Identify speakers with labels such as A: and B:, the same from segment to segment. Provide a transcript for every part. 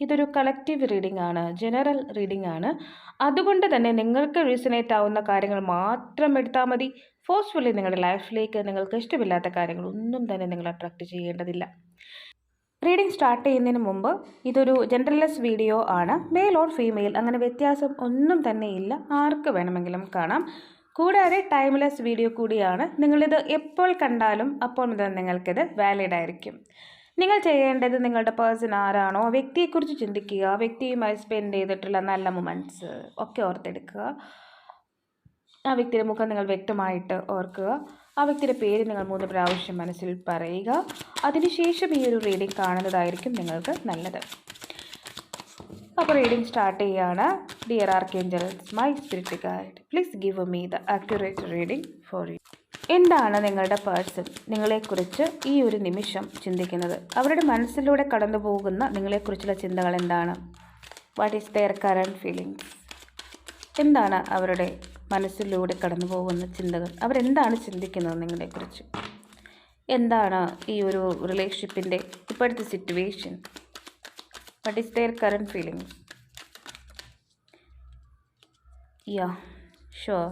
A: ഇതൊരു collective reading ആണ് general reading ആണ്. അതുകൊണ്ട് തന്നെ നിങ്ങൾക്ക് റീസണേറ്റ് ആവുന്ന കാര്യങ്ങൾ മാത്രം എടുത്താൽ മതി. ഫോഴ്സ്ഫുള്ളി നിങ്ങളുടെ ലൈഫിലേക്ക് നിങ്ങൾക്ക് ഇഷ്ടമില്ലാത്ത കാര്യങ്ങൾ ഒന്നും തന്നെ നിങ്ങൾ അട്രാക്റ്റ് ചെയ്യേണ്ടതില്ല. റീഡിംഗ് സ്റ്റാർട്ട് ചെയ്യുന്നതിന് മുമ്പ് ഇതൊരു ജെൻഡർലെസ് വീഡിയോ ആണ്. മെയിൽ ഓർ ഫീമെയിൽ അങ്ങനെ വ്യത്യാസം ഒന്നും തന്നെ ഇല്ല. ആർക്ക് വേണമെങ്കിലും കാണാം. കൂടാതെ ടൈംലെസ് വീഡിയോ കൂടിയാണ്. നിങ്ങളിത് എപ്പോൾ കണ്ടാലും അപ്പോൾ മുതൽ നിങ്ങൾക്കിത് വാലിഡ് ആയിരിക്കും. നിങ്ങൾ ചെയ്യേണ്ടത് നിങ്ങളുടെ പേഴ്സൺ ആരാണോ വ്യക്തിയെക്കുറിച്ച് ചിന്തിക്കുക ആ വ്യക്തിയുമായി സ്പെൻഡ് ചെയ്തിട്ടുള്ള നല്ല മൊമെന്റ്സ് ഒക്കെ ഓർത്തെടുക്കുക. ആ വ്യക്തിയുടെ മുഖം നിങ്ങൾ വ്യക്തമായിട്ട് ഓർക്കുക. ആ വ്യക്തിയുടെ പേര് നിങ്ങൾ മൂന്ന് പ്രാവശ്യം മനസ്സിൽ പറയുക. അതിനുശേഷം ഈ ഒരു റീഡിംഗ് കാണുന്നതായിരിക്കും നിങ്ങൾക്ക് നല്ലത്. അപ്പോൾ റീഡിംഗ് സ്റ്റാർട്ട് ചെയ്യുകയാണ് dear archangels my spirit guide please give me the accurate reading for you എന്താണ് നിങ്ങളുടെ പേഴ്സൺ നിങ്ങളെക്കുറിച്ച് ഈ ഒരു നിമിഷം ചിന്തിക്കുന്നത്? അവരുടെ മനസ്സിലൂടെ കടന്നു പോകുന്ന നിങ്ങളെക്കുറിച്ചുള്ള ചിന്തകൾ എന്താണ്? What is their current feelings എന്താണ് അവരുടെ മനസ്സിലൂടെ കടന്നു പോകുന്ന ചിന്തകൾ? അവരെന്താണ് ചിന്തിക്കുന്നത് നിങ്ങളെക്കുറിച്ച്? എന്താണ് ഈ ഒരു റിലേഷൻഷിപ്പിന്റെ ഇപ്പോഴത്തെ situation what is their current feelings yeah sure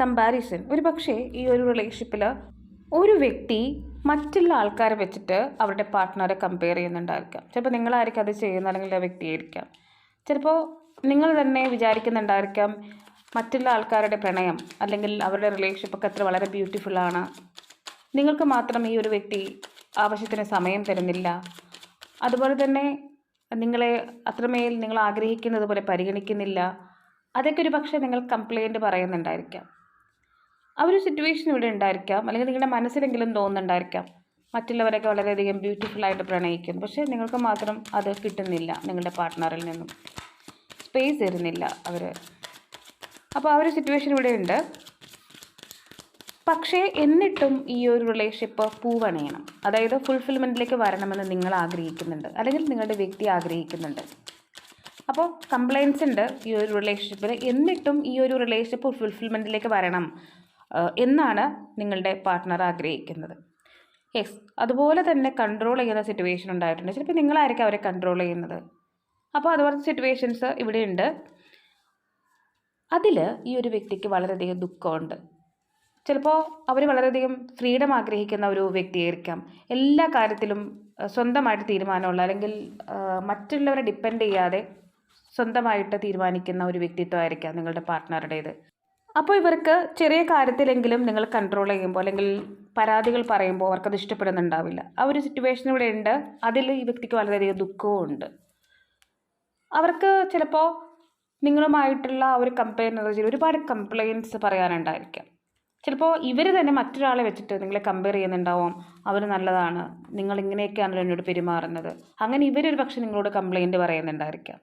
A: comparison ഒരു പക്ഷേ ഈ ഒരു റിലേഷൻഷിപ്പിൽ ഒരു വ്യക്തി മറ്റുള്ള ആൾക്കാരെ വെച്ചിട്ട് അവരുടെ പാർട്ട്ണറെ കമ്പയർ ചെയ്യുന്നുണ്ടായിരിക്കാം. ചിലപ്പോൾ നിങ്ങളായിരിക്കും അത് ചെയ്യുന്ന അല്ലെങ്കിൽ ആ വ്യക്തിയായിരിക്കാം. ചിലപ്പോൾ നിങ്ങൾ തന്നെ വിചാരിക്കുന്നുണ്ടായിരിക്കാം മറ്റുള്ള ആൾക്കാരുടെ പ്രണയം അല്ലെങ്കിൽ അവരുടെ റിലേഷൻഷിപ്പൊക്കെ അത്ര വളരെ ബ്യൂട്ടിഫുള്ളാണ് നിങ്ങൾക്ക് മാത്രം ഈ ഒരു വ്യക്തി ആവശ്യത്തിന് സമയം തരുന്നില്ല. അതുപോലെ തന്നെ നിങ്ങളെ അത്രമേൽ നിങ്ങൾ ആഗ്രഹിക്കുന്നത് പോലെ പരിഗണിക്കുന്നില്ല. അതൊക്കെ ഒരു പക്ഷേ നിങ്ങൾ കംപ്ലൈന്റ് പറയുന്നുണ്ടായിരിക്കാം. ആ ഒരു സിറ്റുവേഷൻ ഇവിടെ ഉണ്ടായിരിക്കാം. അല്ലെങ്കിൽ നിങ്ങളുടെ മനസ്സിലെങ്കിലും തോന്നുന്നുണ്ടായിരിക്കാം. മറ്റുള്ളവരൊക്കെ വളരെയധികം ബ്യൂട്ടിഫുൾ ആയിട്ട് പ്രണയിക്കുന്നു. പക്ഷേ നിങ്ങൾക്ക് മാത്രം അത് കിട്ടുന്നില്ല നിങ്ങളുടെ പാർട്ട്ണറിൽ നിന്നും. സ്പേസ് തരുന്നില്ല അവർ അപ്പോൾ ആ ഒരു സിറ്റുവേഷൻ ഇവിടെ ഉണ്ട്. പക്ഷേ എന്നിട്ടും ഈ ഒരു റിലേഷൻഷിപ്പ് പൂവണയണം. അതായത് ഫുൾഫിൽമെന്റിലേക്ക് വരണമെന്ന് നിങ്ങൾ ആഗ്രഹിക്കുന്നുണ്ട്. അല്ലെങ്കിൽ നിങ്ങളുടെ വ്യക്തി ആഗ്രഹിക്കുന്നുണ്ട്. അപ്പോൾ കംപ്ലയിൻസ് ഉണ്ട് ഈ ഒരു റിലേഷൻഷിപ്പിൽ എന്നിട്ടും ഈ ഒരു റിലേഷൻഷിപ്പ് ഫുൾഫിൽമെന്റിലേക്ക് വരണം. എന്നാണ് നിങ്ങളുടെ പാർട്ട്ണർ ആഗ്രഹിക്കുന്നത്. യെസ് അതുപോലെ തന്നെ കൺട്രോൾ ചെയ്യുന്ന സിറ്റുവേഷൻ ഉണ്ടായിട്ടുണ്ട്. ചിലപ്പോൾ നിങ്ങളായിരിക്കും അവരെ കൺട്രോൾ ചെയ്യുന്നത്. അപ്പോൾ അതുപോലത്തെ സിറ്റുവേഷൻസ് ഇവിടെയുണ്ട് അതിൽ ഈ ഒരു വ്യക്തിക്ക് വളരെയധികം ദുഃഖമുണ്ട്. ചിലപ്പോൾ അവർ വളരെയധികം ഫ്രീഡം ആഗ്രഹിക്കുന്ന ഒരു വ്യക്തിയായിരിക്കാം. എല്ലാ കാര്യത്തിലും സ്വന്തമായിട്ട് തീരുമാനമുള്ള അല്ലെങ്കിൽ മറ്റുള്ളവരെ ഡിപ്പെൻഡ് ചെയ്യാതെ സ്വന്തമായിട്ട് തീരുമാനിക്കുന്ന ഒരു വ്യക്തിത്വമായിരിക്കാം നിങ്ങളുടെ പാർട്ട്ണറുടേത് അപ്പോൾ ഇവർക്ക് ചെറിയ കാര്യത്തിലെങ്കിലും നിങ്ങൾ കൺട്രോൾ ചെയ്യുമ്പോൾ അല്ലെങ്കിൽ പരാതികൾ പറയുമ്പോൾ അവർക്കത് ഇഷ്ടപ്പെടുന്നുണ്ടാവില്ല. ആ ഒരു സിറ്റുവേഷൻ ഇവിടെ ഉണ്ട്. അതിൽ ഈ വ്യക്തിക്ക് വളരെയധികം ദുഃഖവും ഉണ്ട്. അവർക്ക് ചിലപ്പോൾ നിങ്ങളുമായിട്ടുള്ള ആ ഒരു കമ്പയർ ഒരുപാട് കംപ്ലയിന്റ്സ് പറയാനുണ്ടായിരിക്കാം. ചിലപ്പോൾ ഇവർ തന്നെ മറ്റൊരാളെ വെച്ചിട്ട് നിങ്ങളെ കമ്പയർ ചെയ്യുന്നുണ്ടാവും. അവർ നല്ലതാണ്. നിങ്ങൾ ഇങ്ങനെയൊക്കെയാണല്ലോ എന്നോട് പെരുമാറുന്നത്. അങ്ങനെ ഇവരൊരു പക്ഷെ നിങ്ങളോട് കംപ്ലയിന്റ് പറയുന്നുണ്ടായിരിക്കാം.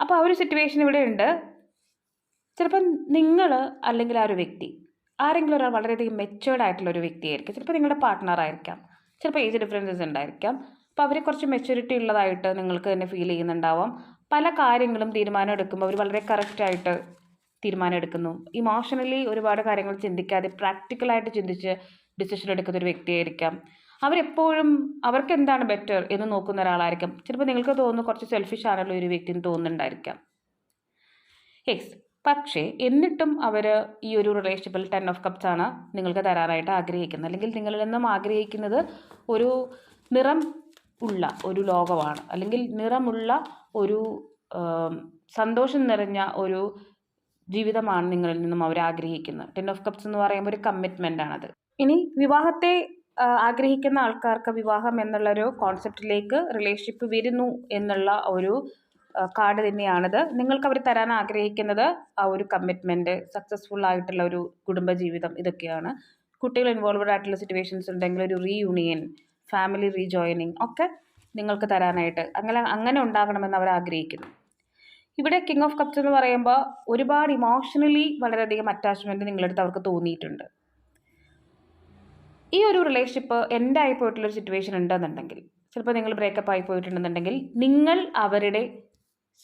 A: അപ്പോൾ ആ ഒരു സിറ്റുവേഷൻ ഇവിടെ ഉണ്ട്. ചിലപ്പോൾ നിങ്ങൾ അല്ലെങ്കിൽ ആ ഒരു വ്യക്തി ആരെങ്കിലും ഒരാൾ വളരെയധികം മെച്ചുവേർഡ് ആയിട്ടുള്ള ഒരു വ്യക്തിയായിരിക്കും. ചിലപ്പോൾ നിങ്ങളുടെ പാർട്ട്ണർ ആയിരിക്കാം. ചിലപ്പോൾ ഏജ് ഡിഫറൻസസ് ഉണ്ടായിരിക്കാം. അപ്പോൾ അവരെ കുറച്ച് മെച്യൂരിറ്റി ഉള്ളതായിട്ട് നിങ്ങൾക്ക് തന്നെ ഫീൽ ചെയ്യുന്നുണ്ടാവാം. പല കാര്യങ്ങളും തീരുമാനം എടുക്കുമ്പോൾ അവർ വളരെ കറക്റ്റായിട്ട് തീരുമാനം എടുക്കുന്നു. ഇമോഷണലി ഒരുപാട് കാര്യങ്ങൾ ചിന്തിക്കാതെ പ്രാക്ടിക്കലായിട്ട് ചിന്തിച്ച് ഡിസിഷൻ എടുക്കുന്ന ഒരു വ്യക്തിയായിരിക്കാം. അവരെപ്പോഴും അവർക്ക് എന്താണ് ബെറ്റർ എന്ന് നോക്കുന്ന ഒരാളായിരിക്കാം. ചിലപ്പോൾ നിങ്ങൾക്ക് തോന്നുന്നു കുറച്ച് സെൽഫിഷ് ആണല്ലോ ഒരു വ്യക്തി എന്ന് തോന്നുന്നുണ്ടായിരിക്കാം. യെസ് പക്ഷേ എന്നിട്ടും അവർ ഈ ഒരു റിലേഷൻഷിപ്പിൽ ടെൻ ഓഫ് കപ്സ് ആണ് നിങ്ങൾക്ക് തരാനായിട്ട് ആഗ്രഹിക്കുന്നത്. അല്ലെങ്കിൽ നിങ്ങളിൽ നിന്നും ആഗ്രഹിക്കുന്നത് ഒരു നിറം ഉള്ള ഒരു ലോകമാണ്. അല്ലെങ്കിൽ നിറമുള്ള ഒരു സന്തോഷം നിറഞ്ഞ ഒരു ജീവിതമാണ് നിങ്ങളിൽ നിന്നും അവർ ആഗ്രഹിക്കുന്നത്. ടെൻ ഓഫ് കപ്സ് എന്ന് പറയുമ്പോൾ ഒരു കമ്മിറ്റ്മെന്റ് ആണത്. ഇനി വിവാഹത്തെ ആഗ്രഹിക്കുന്ന ആൾക്കാർക്ക് വിവാഹം എന്നുള്ളൊരു കോൺസെപ്റ്റിലേക്ക് റിലേഷൻഷിപ്പ് വരുന്നു എന്നുള്ള ഒരു കാർഡ് തന്നെയാണത്. നിങ്ങൾക്ക് അവർ തരാൻ ആഗ്രഹിക്കുന്നത് ആ ഒരു കമ്മിറ്റ്മെന്റ് സക്സസ്ഫുൾ ആയിട്ടുള്ള ഒരു കുടുംബജീവിതം ഇതൊക്കെയാണ്. കുട്ടികൾ ഇൻവോൾവഡ് ആയിട്ടുള്ള സിറ്റുവേഷൻസ് ഉണ്ടെങ്കിൽ ഒരു റീയൂണിയൻ ഫാമിലി റീജോയിനിങ് ഒക്കെ നിങ്ങൾക്ക് തരാനായിട്ട് അങ്ങനെ അങ്ങനെ ഉണ്ടാകണമെന്ന് അവർ ആഗ്രഹിക്കുന്നു. ഇവിടെ കിങ് ഓഫ് കപ്സ് എന്ന് പറയുമ്പോൾ ഒരുപാട് ഇമോഷണലി വളരെയധികം അറ്റാച്ച്മെന്റ് നിങ്ങളടുത്ത് അവർക്ക് തോന്നിയിട്ടുണ്ട്. ഈ ഒരു റിലേഷൻഷിപ്പ് എന്റെ ആയി പോയിട്ടുള്ളൊരു സിറ്റുവേഷൻ ഉണ്ടെന്നുണ്ടെങ്കിൽ ചിലപ്പോൾ നിങ്ങൾ ബ്രേക്കപ്പ് ആയി പോയിട്ടുണ്ടെന്നുണ്ടെങ്കിൽ നിങ്ങൾ അവരുടെ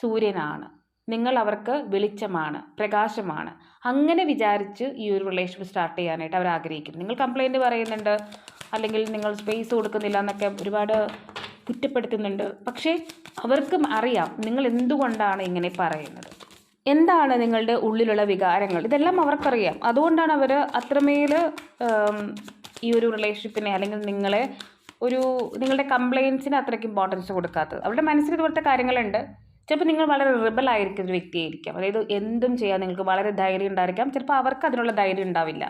A: സൂര്യനാണ്. നിങ്ങൾ അവർക്ക് വെളിച്ചമാണ് പ്രകാശമാണ്. അങ്ങനെ വിചാരിച്ച് ഈ ഒരു റിലേഷൻഷിപ്പ് സ്റ്റാർട്ട് ചെയ്യാനായിട്ട് അവർ ആഗ്രഹിക്കുന്നു. നിങ്ങൾ കംപ്ലൈന്റ് പറയുന്നുണ്ട് അല്ലെങ്കിൽ നിങ്ങൾ സ്പേസ് കൊടുക്കുന്നില്ല എന്നൊക്കെ ഒരുപാട് കുറ്റപ്പെടുത്തുന്നുണ്ട്. പക്ഷേ അവർക്കും അറിയാം നിങ്ങൾ എന്തുകൊണ്ടാണ് ഇങ്ങനെ പറയുന്നത്. എന്താണ് നിങ്ങളുടെ ഉള്ളിലുള്ള വികാരങ്ങൾ? ഇതെല്ലാം അവർക്കറിയാം. അതുകൊണ്ടാണ് അവർ അത്രമേൽ ഈ ഒരു റിലേഷൻഷിപ്പിനെ അല്ലെങ്കിൽ നിങ്ങളെ ഒരു നിങ്ങളുടെ കംപ്ലയിൻസിന് അത്രയ്ക്ക് ഇമ്പോർട്ടൻസ് കൊടുക്കാത്തത്. അവരുടെ മനസ്സിൽ ഇതുപോലത്തെ കാര്യങ്ങളുണ്ട്. ചിലപ്പോൾ നിങ്ങൾ വളരെ റിബൽ ആയിരിക്കുന്ന ഒരു വ്യക്തിയായിരിക്കാം. അതായത് എന്തും ചെയ്യാൻ നിങ്ങൾക്ക് വളരെ ധൈര്യം ഉണ്ടായിരിക്കാം. ചിലപ്പോൾ അവർക്ക് അതിനുള്ള ധൈര്യം ഉണ്ടാവില്ല.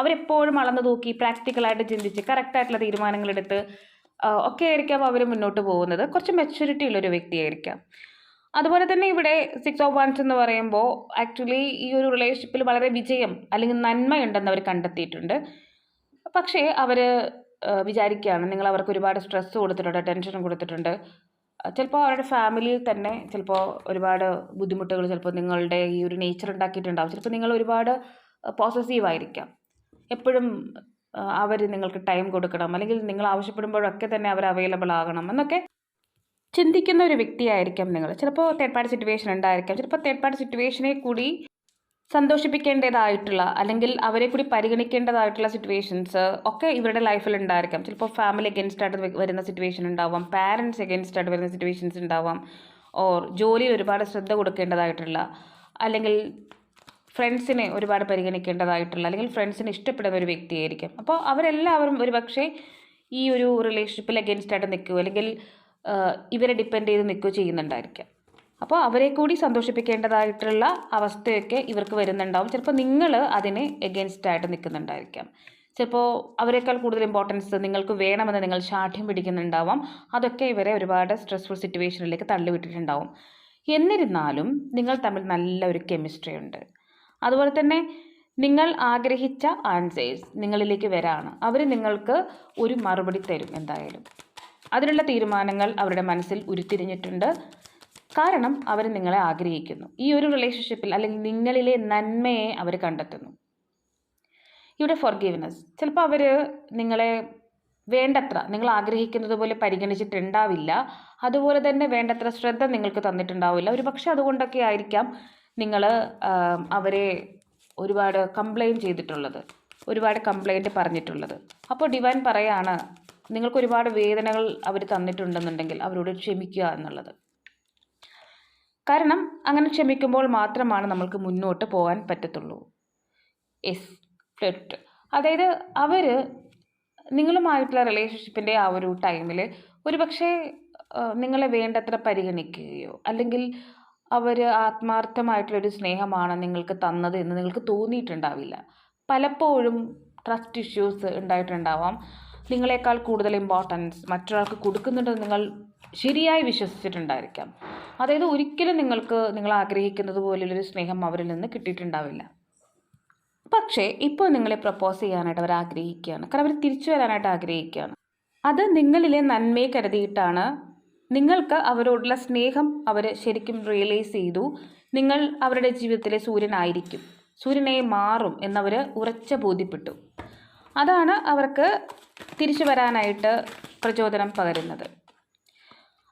A: അവരെപ്പോഴും വളർന്നു തൂക്കി പ്രാക്ടിക്കലായിട്ട് ചിന്തിച്ച് കറക്റ്റായിട്ടുള്ള തീരുമാനങ്ങളെടുത്ത് ഒക്കെ ആയിരിക്കാം അവർ മുന്നോട്ട് പോകുന്നത്. കുറച്ച് മെച്യൂരിറ്റി ഉള്ളൊരു വ്യക്തിയായിരിക്കാം. അതുപോലെ തന്നെ ഇവിടെ സിക്സ് ഓഫ് വൺസ് എന്ന് പറയുമ്പോൾ ആക്ച്വലി ഈ ഒരു റിലേഷൻഷിപ്പിൽ വളരെ വിജയം അല്ലെങ്കിൽ നന്മയുണ്ടെന്ന് അവർ കണ്ടെത്തിയിട്ടുണ്ട്. പക്ഷേ അവർ വിചാരിക്കുകയാണ്. നിങ്ങൾ അവർക്ക് ഒരുപാട് സ്ട്രെസ് കൊടുത്തിട്ടുണ്ട് ടെൻഷൻ കൊടുത്തിട്ടുണ്ട്. ചിലപ്പോൾ അവരുടെ ഫാമിലിയിൽ തന്നെ ചിലപ്പോൾ ഒരുപാട് ബുദ്ധിമുട്ടുകൾ ചിലപ്പോൾ നിങ്ങളുടെ ഈ ഒരു നേച്ചർ ഉണ്ടാക്കിയിട്ടുണ്ടാവും. ചിലപ്പോൾ നിങ്ങൾ ഒരുപാട് പോസസീവ് ആയിരിക്കാം. എപ്പോഴും അവർ നിങ്ങൾക്ക് ടൈം കൊടുക്കണം. അല്ലെങ്കിൽ നിങ്ങൾ ആവശ്യപ്പെടുമ്പോഴൊക്കെ തന്നെ അവർ അവൈലബിൾ ആകണം എന്നൊക്കെ ചിന്തിക്കുന്ന ഒരു വ്യക്തിയായിരിക്കാം നിങ്ങൾ. ചിലപ്പോൾ തേർഡ് പാർട്ടി സിറ്റുവേഷൻ ഉണ്ടായിരിക്കാം. ചിലപ്പോൾ തേർഡ് പാർട്ടി സിറ്റുവേഷനെ കൂടി സന്തോഷിപ്പിക്കേണ്ടതായിട്ടുള്ള അല്ലെങ്കിൽ അവരെ കൂടി പരിഗണിക്കേണ്ടതായിട്ടുള്ള സിറ്റുവേഷൻസ് ഒക്കെ ഇവരുടെ ലൈഫിൽ ഉണ്ടായിരിക്കാം. ചിലപ്പോൾ ഫാമിലി അഗൻസ്റ്റ് ആയിട്ട് വരുന്ന സിറ്റുവേഷൻ ഉണ്ടാവാം. പാരൻസ് അഗൻസ്റ്റ് ആയിട്ട് വരുന്ന സിറ്റുവേഷൻസ് ഉണ്ടാവാം. ഓർ ജോലിയിൽ ഒരുപാട് ശ്രദ്ധ കൊടുക്കേണ്ടതായിട്ടുള്ള അല്ലെങ്കിൽ ഫ്രണ്ട്സിനെ ഒരുപാട് പരിഗണിക്കേണ്ടതായിട്ടുള്ള അല്ലെങ്കിൽ ഫ്രണ്ട്സിനെ ഇഷ്ടപ്പെടുന്ന ഒരു വ്യക്തിയായിരിക്കും. അപ്പോൾ അവരെല്ലാവരും ഒരു പക്ഷേ ഈ ഒരു റിലേഷൻഷിപ്പിൽ അഗൻസ്റ്റ് ആയിട്ട് നിൽക്കുകയോ അല്ലെങ്കിൽ ഇവരെ ഡിപ്പെൻഡ് ചെയ്ത് നിൽക്കുകയോ ചെയ്യുന്നുണ്ടായിരിക്കാം. അപ്പോൾ അവരെ കൂടി സന്തോഷിപ്പിക്കേണ്ടതായിട്ടുള്ള അവസ്ഥയൊക്കെ ഇവർക്ക് വരുന്നുണ്ടാവും. ചിലപ്പോൾ നിങ്ങൾ അതിന് എഗൻസ്റ്റ് ആയിട്ട് നിൽക്കുന്നുണ്ടായിരിക്കാം. ചിലപ്പോൾ അവരെക്കാൾ കൂടുതൽ ഇമ്പോർട്ടൻസ് നിങ്ങൾക്ക് വേണമെന്ന് നിങ്ങൾ ശാഠ്യം പിടിക്കുന്നുണ്ടാവാം. അതൊക്കെ ഇവരെ ഒരുപാട് സ്ട്രെസ്ഫുൾ സിറ്റുവേഷനിലേക്ക് തള്ളിവിട്ടിട്ടുണ്ടാവും. എന്നിരുന്നാലും നിങ്ങൾ തമ്മിൽ നല്ല ഒരു കെമിസ്ട്രി ഉണ്ട്. അതുപോലെ തന്നെ നിങ്ങൾ ആഗ്രഹിച്ച ആൻസേഴ്സ് നിങ്ങളിലേക്ക് വരാണ്. അവർ നിങ്ങൾക്ക് ഒരു മറുപടി തരും എന്തായാലും. അതിനുള്ള തീരുമാനങ്ങൾ അവരുടെ മനസ്സിൽ ഉരുത്തിരിഞ്ഞിട്ടുണ്ട്. കാരണം അവർ നിങ്ങളെ ആഗ്രഹിക്കുന്നു. ഈ ഒരു റിലേഷൻഷിപ്പിൽ അല്ലെങ്കിൽ നിങ്ങളിലെ നന്മയെ അവർ കണ്ടെത്തുന്നു. ഇവിടെ ഫോർഗീവ്നെസ് ചിലപ്പോൾ അവർ നിങ്ങളെ വേണ്ടത്ര നിങ്ങൾ ആഗ്രഹിക്കുന്നത് പോലെ പരിഗണിച്ചിട്ടുണ്ടാവില്ല. അതുപോലെ തന്നെ വേണ്ടത്ര ശ്രദ്ധ നിങ്ങൾക്ക് തന്നിട്ടുണ്ടാവില്ല. ഒരു പക്ഷെ അതുകൊണ്ടൊക്കെ ആയിരിക്കാം നിങ്ങൾ അവരെ ഒരുപാട് കംപ്ലയിന്റ് ചെയ്തിട്ടുള്ളത്. ഒരുപാട് കംപ്ലയിന്റ് പറഞ്ഞിട്ടുള്ളത്. അപ്പോൾ ഡിവൈൻ പറയാണ് നിങ്ങൾക്ക് ഒരുപാട് വേദനകൾ അവർ തന്നിട്ടുണ്ടെന്നുണ്ടെങ്കിൽ അവരോട് ക്ഷമിക്കുക എന്നുള്ളത്. കാരണം അങ്ങനെ ക്ഷമിക്കുമ്പോൾ മാത്രമാണ് നമ്മൾക്ക് മുന്നോട്ട് പോകാൻ പറ്റത്തുള്ളൂ. എസ് ഫ്ലിർട്ട് അതായത് അവർ നിങ്ങളുമായിട്ടുള്ള റിലേഷൻഷിപ്പിന്റെ ആ ഒരു ടൈമിൽ ഒരു പക്ഷേ നിങ്ങളെ വേണ്ടത്ര പരിഗണിക്കുകയോ അല്ലെങ്കിൽ അവർ ആത്മാർത്ഥമായിട്ടുള്ളൊരു സ്നേഹമാണ് നിങ്ങൾക്ക് തന്നത് എന്ന് നിങ്ങൾക്ക് തോന്നിയിട്ടുണ്ടാവില്ല. പലപ്പോഴും ട്രസ്റ്റ് ഇഷ്യൂസ് ഉണ്ടായിട്ടുണ്ടാവാം. നിങ്ങളെക്കാൾ കൂടുതൽ ഇമ്പോർട്ടൻസ് മറ്റൊരാൾക്ക് കൊടുക്കുന്നുണ്ടെന്ന് നിങ്ങൾ ശരിയായി വിശ്വസിച്ചിട്ടുണ്ടായിരിക്കാം. അതായത് ഒരിക്കലും നിങ്ങൾക്ക് നിങ്ങൾ ആഗ്രഹിക്കുന്നത് പോലുള്ളൊരു സ്നേഹം അവരിൽ നിന്ന് കിട്ടിയിട്ടുണ്ടാവില്ല. പക്ഷേ ഇപ്പോൾ നിങ്ങളെ പ്രപ്പോസ് ചെയ്യാനായിട്ട് അവർ ആഗ്രഹിക്കുകയാണ്. കാരണം അവർ തിരിച്ചു വരാനായിട്ട് ആഗ്രഹിക്കുകയാണ്. അത് നിങ്ങളിലെ നന്മയെ കരുതിയിട്ടാണ്. നിങ്ങൾക്ക് അവരോടുള്ള സ്നേഹം അവർ ശരിക്കും റിയലൈസ് ചെയ്തു. നിങ്ങൾ അവരുടെ ജീവിതത്തിലെ സൂര്യനായിരിക്കും. സൂര്യനെ മാറും എന്നവർ ഉറച്ച ബോധ്യപ്പെട്ടു. അതാണ് അവർക്ക് തിരിച്ചു വരാനായിട്ട് പ്രചോദനം പകരുന്നത്.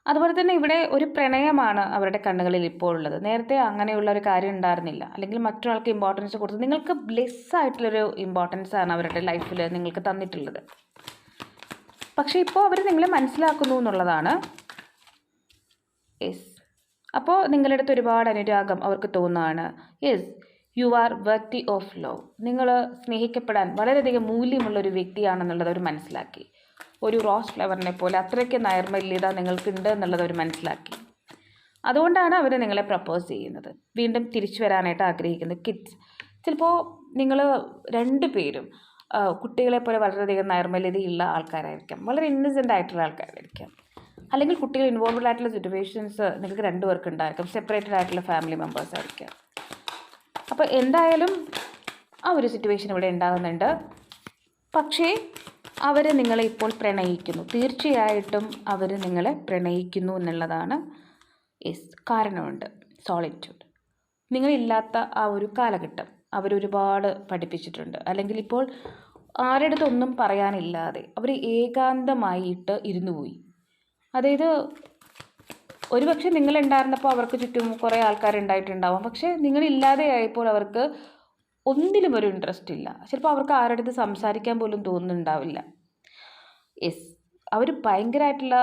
A: അതുപോലെ തന്നെ ഇവിടെ ഒരു പ്രണയമാണ് അവരുടെ കണ്ണുകളിൽ ഇപ്പോൾ ഉള്ളത്. നേരത്തെ അങ്ങനെയുള്ള ഒരു കാര്യം ഉണ്ടായിരുന്നില്ല. അല്ലെങ്കിൽ മറ്റൊരാൾക്ക് ഇമ്പോർട്ടൻസ് കൊടുത്ത് നിങ്ങൾക്ക് ബ്ലെസ് ആയിട്ടുള്ളൊരു ഇമ്പോർട്ടൻസ് ആണ് അവരുടെ ലൈഫിൽ നിങ്ങൾക്ക് തന്നിട്ടുള്ളത്. പക്ഷേ ഇപ്പോൾ അവർ നിങ്ങളെ മനസ്സിലാക്കുന്നു എന്നുള്ളതാണ്. യെസ് അപ്പോൾ നിങ്ങളുടെ അടുത്ത് ഒരുപാട് അനുരാഗം അവർക്ക് തോന്നുകയാണ്. Yes you are worthy of love നിങ്ങൾ സ്നേഹിക്കപ്പെടാൻ വളരെയധികം മൂല്യമുള്ള ഒരു വ്യക്തിയാണെന്നുള്ളത് അവർ മനസ്സിലാക്കി. ഒരു റോസ് ഫ്ലവറിനെ പോലെ അത്രയ്ക്ക് നൈർമല്യത നിങ്ങൾക്കുണ്ട് എന്നുള്ളത് അവർ മനസ്സിലാക്കി. അതുകൊണ്ടാണ് അവർ നിങ്ങളെ പ്രപ്പോസ് ചെയ്യുന്നത്. വീണ്ടും തിരിച്ചു വരാനായിട്ട് ആഗ്രഹിക്കുന്നത് കിഡ്സ് ചിലപ്പോൾ നിങ്ങൾ രണ്ട് പേരും കുട്ടികളെ പോലെ വളരെയധികം നൈർമല്യതയുള്ള ആൾക്കാരായിരിക്കാം. വളരെ ഇന്നസെന്റ് ആയിട്ടുള്ള ആൾക്കാരായിരിക്കാം. അല്ലെങ്കിൽ കുട്ടികൾ ഇൻവോൾവ്ഡ് ആയിട്ടുള്ള സിറ്റുവേഷൻസ് നിങ്ങൾക്ക് രണ്ടുപേർക്ക് ഉണ്ടായിരിക്കും. സെപ്പറേറ്റഡ് ആയിട്ടുള്ള ഫാമിലി മെമ്പേഴ്സ് ആയിരിക്കാം. അപ്പോൾ എന്തായാലും ആ ഒരു സിറ്റുവേഷൻ ഇവിടെ ഉണ്ടാകുന്നുണ്ട്. പക്ഷേ അവർ നിങ്ങളെ ഇപ്പോൾ പ്രണയിക്കുന്നു. തീർച്ചയായിട്ടും അവർ നിങ്ങളെ പ്രണയിക്കുന്നു എന്നുള്ളതാണ് യെസ് കാരണമുണ്ട്. സോളിറ്റ്യൂഡ്. നിങ്ങളില്ലാത്ത ആ ഒരു കാലഘട്ടം അവരൊരുപാട് പഠിപ്പിച്ചിട്ടുണ്ട്. അല്ലെങ്കിൽ ഇപ്പോൾ ആരുടെ അടുത്തൊന്നും പറയാനില്ലാതെ അവർ ഏകാന്തമായിട്ട് ഇരുന്നു പോയി. അതായത് ഒരുപക്ഷെ നിങ്ങളുണ്ടായിരുന്നപ്പോൾ അവർക്ക് ചുറ്റും കുറേ ആൾക്കാരുണ്ടായിട്ടുണ്ടാവും. പക്ഷേ നിങ്ങളില്ലാതെ ആയപ്പോൾ അവർക്ക് ഒന്നിലും ഒരു ഇൻട്രസ്റ്റ് ഇല്ല. ചിലപ്പോൾ അവർക്ക് ആരുടെ സംസാരിക്കാൻ പോലും തോന്നുന്നുണ്ടാവില്ല. യെസ് അവർ ഭയങ്കരമായിട്ടുള്ള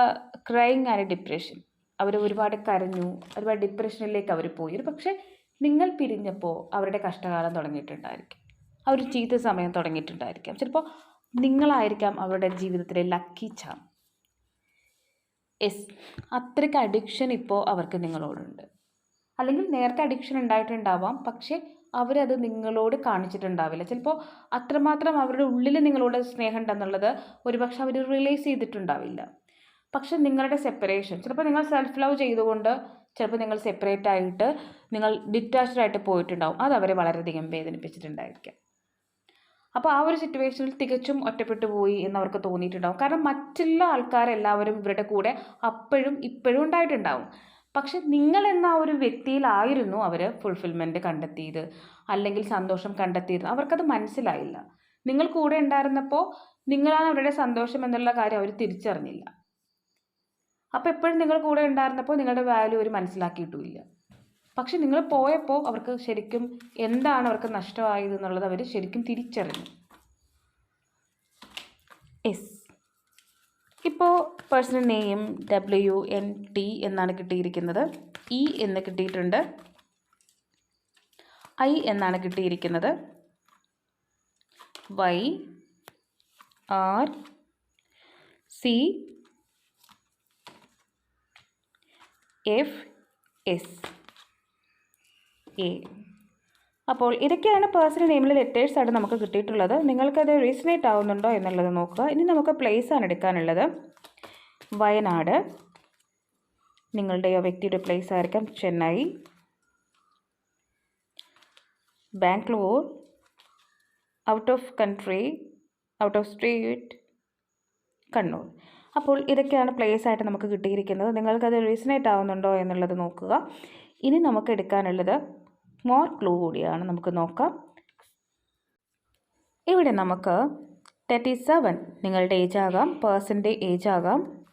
A: ക്രൈങ് ആണ് ഡിപ്രഷൻ അവർ ഒരുപാട് കരഞ്ഞു ഒരുപാട് ഡിപ്രഷനിലേക്ക് അവർ പോയി. ഒരു പക്ഷേ നിങ്ങൾ പിരിഞ്ഞപ്പോൾ അവരുടെ കഷ്ടകാലം തുടങ്ങിയിട്ടുണ്ടായിരിക്കും. ആ ഒരു ചീത്ത സമയം തുടങ്ങിയിട്ടുണ്ടായിരിക്കാം. ചിലപ്പോൾ നിങ്ങളായിരിക്കാം അവരുടെ ജീവിതത്തിലെ ലക്കി ചാം യെസ് അത്രയ്ക്ക് അഡിക്ഷൻ ഇപ്പോൾ അവർക്ക് നിങ്ങളോടുണ്ട്. അല്ലെങ്കിൽ നേരത്തെ അഡിക്ഷൻ ഉണ്ടായിട്ടുണ്ടാവാം പക്ഷേ അവരത് നിങ്ങളോട് കാണിച്ചിട്ടുണ്ടാവില്ല. ചിലപ്പോൾ അത്രമാത്രം അവരുടെ ഉള്ളിൽ നിങ്ങളോട് സ്നേഹം ഉണ്ടെന്നുള്ളത് ഒരുപക്ഷെ അവർ റിയലൈസ് ചെയ്തിട്ടുണ്ടാവില്ല. പക്ഷെ നിങ്ങളുടെ സെപ്പറേഷൻ ചിലപ്പോൾ നിങ്ങൾ സെൽഫ് ലവ് ചെയ്തുകൊണ്ട് ചിലപ്പോൾ നിങ്ങൾ സെപ്പറേറ്റ് ആയിട്ട് നിങ്ങൾ ഡിറ്റാച്ച്ഡ് ആയിട്ട് പോയിട്ടുണ്ടാവും. അത് അവരെ വളരെയധികം വേദനിപ്പിച്ചിട്ടുണ്ടായിരിക്കാം. അപ്പോൾ ആ ഒരു സിറ്റുവേഷനിൽ തികച്ചും ഒറ്റപ്പെട്ടു പോയി എന്ന് അവർക്ക് തോന്നിയിട്ടുണ്ടാവും. കാരണം മറ്റുള്ള ആൾക്കാരെല്ലാവരും ഇവരുടെ കൂടെ അപ്പോഴും ഇപ്പോഴും ഉണ്ടായിട്ടുണ്ടാവും. പക്ഷെ നിങ്ങൾ എന്ന ഒരു വ്യക്തിയിലായിരുന്നു അവർ ഫുൾഫിൽമെന്റ് കണ്ടെത്തിയത്? അല്ലെങ്കിൽ സന്തോഷം കണ്ടെത്തിയത്? അവർക്കത് മനസ്സിലായില്ല. നിങ്ങൾ കൂടെ ഉണ്ടായിരുന്നപ്പോൾ നിങ്ങളാണ് അവരുടെ സന്തോഷം എന്നുള്ള കാര്യം അവർ തിരിച്ചറിഞ്ഞില്ല. അപ്പോൾ എപ്പോഴും നിങ്ങൾ കൂടെ ഉണ്ടായിരുന്നപ്പോൾ നിങ്ങളുടെ വാല്യൂ അവർ മനസ്സിലാക്കിയിട്ടുമില്ല. പക്ഷെ നിങ്ങൾ പോയപ്പോൾ അവർക്ക് ശരിക്കും എന്താണ് അവർക്ക് നഷ്ടമായത് എന്നുള്ളത് അവർ ശരിക്കും തിരിച്ചറിഞ്ഞു. എസ് ഇപ്പോൾ personal name W N T എന്നാണ് കിട്ടിയിരിക്കുന്നത്. ഇ എന്ന് കിട്ടിയിട്ടുണ്ട്. ഐ എന്നാണ് കിട്ടിയിരിക്കുന്നത്. Y R C F S A അപ്പോൾ ഇതൊക്കെയാണ് പേഴ്സണൽ നെയിമിലെ ലെറ്റേഴ്സ് ആയിട്ട് നമുക്ക് കിട്ടിയിട്ടുള്ളത്. നിങ്ങൾക്കത് റീസണേറ്റ് ആവുന്നുണ്ടോ എന്നുള്ളത് നോക്കുക. ഇനി നമുക്ക് പ്ലേസ് ആണ് എടുക്കാനുള്ളത്. വയനാട്. നിങ്ങളുടെ വ്യക്തിയുടെ പ്ലേസ് ആയിരിക്കാം. Chennai. Bangalore. Out of country out of state Kannur. അപ്പോൾ ഇതൊക്കെയാണ് പ്ലേസ് ആയിട്ട് നമുക്ക് കിട്ടിയിരിക്കുന്നത്. നിങ്ങൾക്കത് റീസണേറ്റ് ആവുന്നുണ്ടോ എന്നുള്ളത് നോക്കുക. ഇനി നമുക്ക് എടുക്കാനുള്ളത് മോർ ക്ലൂ കൂടിയാണ് നമുക്ക് നോക്കാം. ഇവിടെ നമുക്ക് തേർട്ടി സെവൻ നിങ്ങളുടെ ഏജ് ആകാം പേഴ്സന്റെ ഏജ് ആകാം.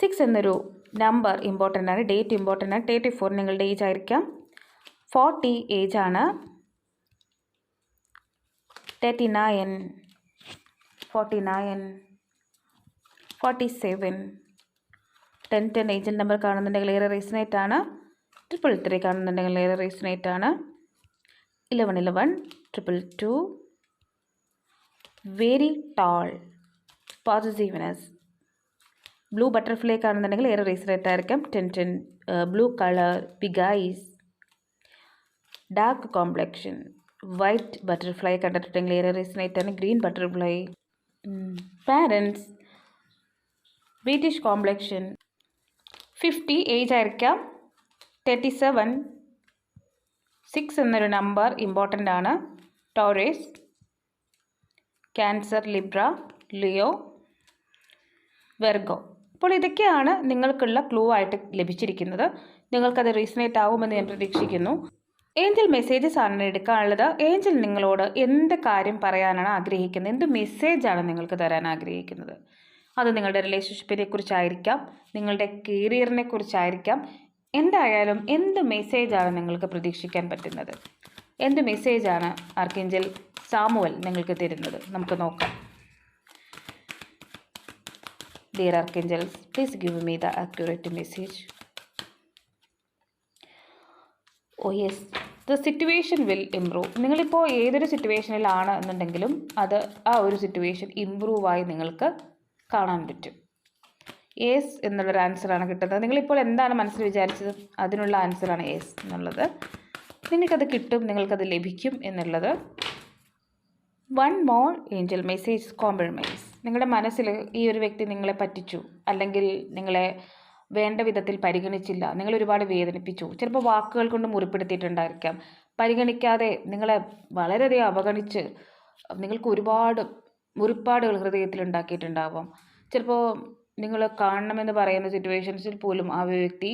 A: സിക്സ് എന്നൊരു നമ്പർ ഇമ്പോർട്ടന്റ് ആണ് ഡേറ്റ് ഇമ്പോർട്ടന്റ് ആണ് തേർട്ടി ഫോർ നിങ്ങളുടെ ഏജ് ആയിരിക്കാം. ഫോർട്ടി ഏജ് ആണ്. Thirty nine forty nine forty seven ten ten agent number കാണുന്നുണ്ടെങ്കിൽ ഏറെ റീസണേറ്റ് ആണ്. ട്രിപ്പിൾ ത്രീ കാണുന്നുണ്ടെങ്കിൽ ഏറെ റീസണേറ്റ് ആണ്? Eleven eleven triple two very tall positiveness blue butterfly കാണുന്നുണ്ടെങ്കിൽ ഏറെ റീസണേറ്റ് ആയിരിക്കും? Ten ten blue colour big eyes dark complexion white butterfly കണ്ടിട്ടുണ്ടെങ്കിൽ ഏറെ റീസണേറ്റ് ആണ്? Green butterfly parents British complexion fifty age ആയിരിക്കാം. തേർട്ടി സെവൻ സിക്സ് എന്നൊരു number important ആണ്. Taurus Cancer Libra Leo Virgo അപ്പോൾ ഇതൊക്കെയാണ് നിങ്ങൾക്കുള്ള ക്ലൂ ആയിട്ട് ലഭിച്ചിരിക്കുന്നത്. നിങ്ങൾക്കത് റീസണേറ്റ് ആകുമെന്ന് ഞാൻ പ്രതീക്ഷിക്കുന്നു. ഏഞ്ചൽ മെസ്സേജസ് ആണ് എടുക്കാനുള്ളത്. ഏഞ്ചൽ നിങ്ങളോട് എന്ത് കാര്യം പറയാനാണ് ആഗ്രഹിക്കുന്നത്? എന്ത് മെസ്സേജാണ് നിങ്ങൾക്ക് തരാൻ ആഗ്രഹിക്കുന്നത്? അത് നിങ്ങളുടെ റിലേഷൻഷിപ്പിനെ കുറിച്ചായിരിക്കാം. നിങ്ങളുടെ കരിയറിനെ കുറിച്ചായിരിക്കാം. എന്തായാലും എന്ത് മെസ്സേജാണ് നിങ്ങൾക്ക് പ്രതീക്ഷിക്കാൻ പറ്റുന്നത്? എന്ത് മെസ്സേജാണ് ആർക്കേഞ്ചൽ സാമുവൽ നിങ്ങൾക്ക് തരുന്നത്? നമുക്ക് നോക്കാം. Dear archangels please give me the accurate message oh yes the situation will improve നിങ്ങളിപ്പോൾ ഏതൊരു സിറ്റുവേഷനിലാണ് എന്നുണ്ടെങ്കിലും അത് ആ ഒരു സിറ്റുവേഷൻ ഇമ്പ്രൂവായി നിങ്ങൾക്ക് കാണാൻ പറ്റും. യേസ് എന്നുള്ളൊരു ആൻസറാണ് കിട്ടുന്നത്. നിങ്ങളിപ്പോൾ എന്താണ് മനസ്സിൽ വിചാരിച്ചത്? അതിനുള്ള ആൻസറാണ് യേസ് എന്നുള്ളത്. നിങ്ങൾക്കത് കിട്ടും നിങ്ങൾക്കത് ലഭിക്കും എന്നുള്ളത്. One more angel message compromise നിങ്ങളുടെ മനസ്സിൽ ഈ ഒരു വ്യക്തി നിങ്ങളെ പറ്റിച്ചു അല്ലെങ്കിൽ നിങ്ങളെ വേണ്ട വിധത്തിൽ പരിഗണിച്ചില്ല. നിങ്ങൾ ഒരുപാട് വേദനിപ്പിച്ചു. ചിലപ്പോൾ വാക്കുകൾ കൊണ്ട് മുറിപ്പെടുത്തിയിട്ടുണ്ടായിരിക്കാം. പരിഗണിക്കാതെ നിങ്ങളെ വളരെയധികം അവഗണിച്ച് നിങ്ങൾക്ക് ഒരുപാട് മുറിപ്പാടുകൾ ഹൃദയത്തിൽ ഉണ്ടാക്കിയിട്ടുണ്ടാവാം. ചിലപ്പോൾ നിങ്ങൾ കാണണമെന്ന് പറയുന്ന സിറ്റുവേഷൻസിൽ പോലും ആ വ്യക്തി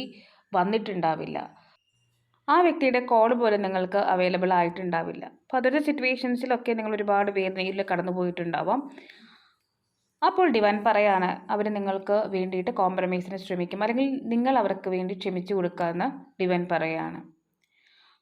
A: വന്നിട്ടുണ്ടാവില്ല. ആ വ്യക്തിയുടെ കോൾ പോലും നിങ്ങൾക്ക് അവൈലബിൾ ആയിട്ടുണ്ടാവില്ല. അപ്പോൾ അതൊരു സിറ്റുവേഷൻസിലൊക്കെ നിങ്ങൾ ഒരുപാട് വേദനയിൽ കടന്നു പോയിട്ടുണ്ടാവാം. അപ്പോൾ ഡിവാൻ പറയാണ് അവർ നിങ്ങൾക്ക് വേണ്ടിയിട്ട് കോംപ്രമൈസിന് ശ്രമിക്കും. അല്ലെങ്കിൽ നിങ്ങൾ അവർക്ക് വേണ്ടി ക്ഷമിച്ചു കൊടുക്കാമെന്ന് ഡിവാൻ പറയാണ്.